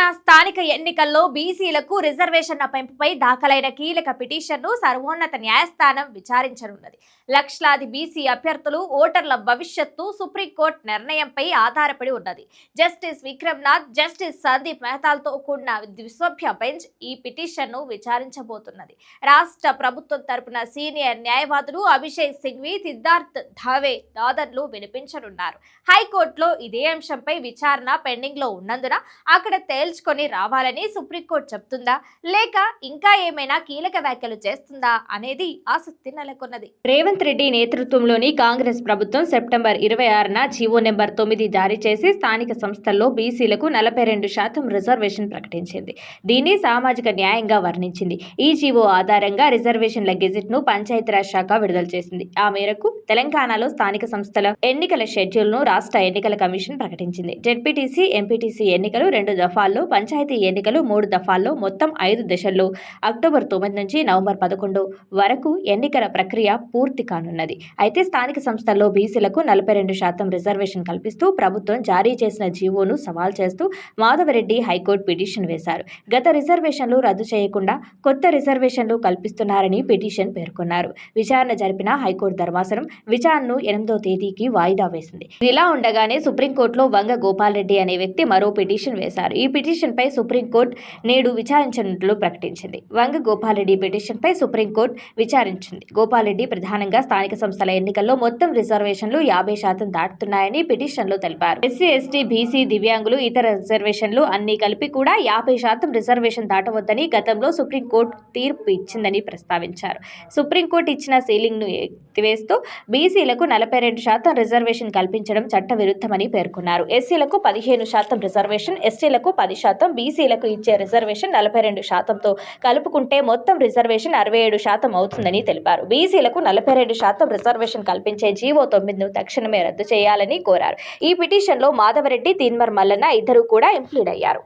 తెలంగాణ స్థానిక ఎన్నికల్లో బీసీలకు రిజర్వేషన్ల పెంపుపై దాఖలైన కీలక పిటిషన్ను సర్వోన్నత న్యాయస్థానం విచారించనున్నది. లక్షలాది బీసీ అభ్యర్థులు ఓటర్ల భవిష్యత్తు సుప్రీంకోర్టు నిర్ణయంపై ఆధారపడి ఉన్నది. జస్టిస్ విక్రమ్నాథ్ జస్టిస్ సందీప్ మెహతాల్తో కూడిన ద్విసభ్య బెంచ్ ఈ పిటిషన్ను విచారించబోతున్నది. రాష్ట్ర ప్రభుత్వం తరపున సీనియర్ న్యాయవాదులు అభిషేక్ సింఘ్వి సిద్ధార్థ్ ధావే దాదర్లు వినిపించనున్నారు. హైకోర్టులో ఇదే అంశంపై విచారణ పెండింగ్లో ఉన్నందున అక్కడ తేల్చుకొని రావాలని సుప్రీంకోర్టు చెప్తుందా? లేక ఇంకా ఏమైనా కీలక వ్యాఖ్యలు చేస్తుందా? అనేది ఆసక్తి నెలకొన్నది. రేవంత్ రెడ్డి నేతృత్వంలోని కాంగ్రెస్ ప్రభుత్వం సెప్టెంబర్ ఇరవై ఆరున జీవో నెంబర్ తొమ్మిది జారీ చేసి స్థానిక సంస్థల్లో బీసీలకు నలభై రెండు శాతం రిజర్వేషన్ ప్రకటించింది. దీన్ని సామాజిక న్యాయంగా వర్ణించింది. ఈ జీవో ఆధారంగా రిజర్వేషన్ల గెజిట్ను పంచాయతీరాజ్ శాఖ విడుదల చేసింది. ఆ మేరకు తెలంగాణలో స్థానిక సంస్థల ఎన్నికల షెడ్యూల్ను రాష్ట్ర ఎన్నికల కమిషన్ ప్రకటించింది. జెడ్పీటీసీ ఎంపీటీసీ ఎన్నికలు రెండు దఫాల్లో పంచాయతీ ఎన్నికలు మూడు దఫాల్లో మొత్తం ఐదు దశల్లో. అక్టోబర్ తొమ్మిది నుంచి నవంబర్ పదకొండు వరకు ఎన్నికల ప్రక్రియ పూర్తి కానున్నది. అయితే స్థానిక సంస్థల్లో బీసీలకు నలభై రెండు శాతం రిజర్వేషన్ కల్పిస్తూ ప్రభుత్వం జారీ చేసిన జీవోను సవాల్ చేస్తూ మాధవరెడ్డి హైకోర్టు పిటిషన్ వేశారు. గత రిజర్వేషన్లు రద్దు చేయకుండా కొత్త రిజర్వేషన్లు కల్పిస్తున్నారని పిటిషన్ పేర్కొన్నారు. విచారణ జరిపిన హైకోర్టు ధర్మాసనం విచారణను ఎనిమిదో తేదీకి వాయిదా వేసింది. ఇలా ఉండగానే సుప్రీంకోర్టులో వంగ గోపాల్ రెడ్డి అనే వ్యక్తి మరో పిటిషన్ వేశారు. ఈ పిటిషన్పై సుప్రీంకోర్టు నేడు విచారించనున్నట్లు ప్రకటించింది. వంగ గోపాలరెడ్డి పిటిషన్పై సుప్రీంకోర్టు విచారించింది. గోపాలరెడ్డి ప్రధానంగా స్థానిక సంస్థల ఎన్నికల్లో మొత్తం రిజర్వేషన్లు యాభై శాతం దాటుతున్నాయని పిటిషన్లో తెలిపారు. ఎస్సీ ఎస్టీ బీసీ దివ్యాంగులు ఇతర రిజర్వేషన్లు అన్ని కలిపి కూడా యాభై శాతం రిజర్వేషన్ దాటవద్దని గతంలో సుప్రీంకోర్టు తీర్పు ఇచ్చిందని ప్రస్తావించారు. సుప్రీంకోర్టు ఇచ్చిన సీలింగ్ను ఎత్తివేస్తూ బీసీలకు నలభై రెండు శాతం రిజర్వేషన్ కల్పించడం చట్టవిరుద్ధమని పేర్కొన్నారు. ఎస్సీలకు పదిహేను శాతం రిజర్వేషన్ ఎస్టీలకు పది శాతం బీసీలకు ఇచ్చే రిజర్వేషన్ నలభై రెండు శాతంతో కలుపుకుంటే మొత్తం రిజర్వేషన్ అరవై ఏడు శాతం అవుతుందని తెలిపారు. బీసీలకు నలభై రెండు శాతం రిజర్వేషన్ కల్పించే జీవో తొమ్మిదిను తక్షణమే రద్దు చేయాలని కోరారు. ఈ పిటిషన్లో మాధవరెడ్డి తీన్మర్ మల్లన్న ఇద్దరు కూడా ఇంప్లీడ్ అయ్యారు.